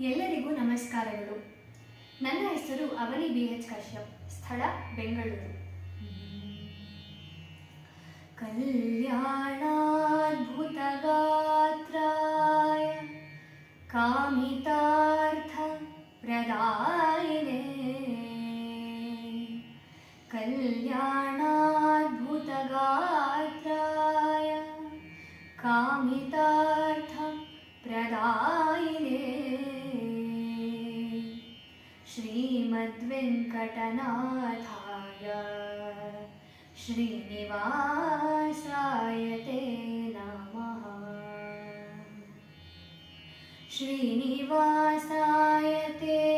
ಎಲ್ಲರಿಗೂ ನಮಸ್ಕಾರಗಳು. ನನ್ನ ಹೆಸರು ಅವನಿ ಬಿ ಎಚ್ ಕಶ್ಯಪ್, ಸ್ಥಳ ಬೆಂಗಳೂರು. ಕಲ್ಯಾಣಾದ್ಭುತಗಾತ್ರಾಯ ಕಾಮಿತಾರ್ಥ ಪ್ರದಾಯಿನೇ. ಕಲ್ಯಾಣಾದ್ಭುತಗಾತ್ರಾಯ ಕಾಮಿತಾರ್ಥ तद्वेङ्कटनाथाय श्रीनिवासाय ते नमः। श्रीनिवासाय ते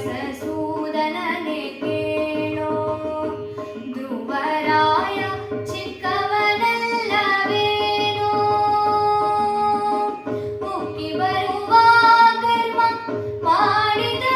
Bonita.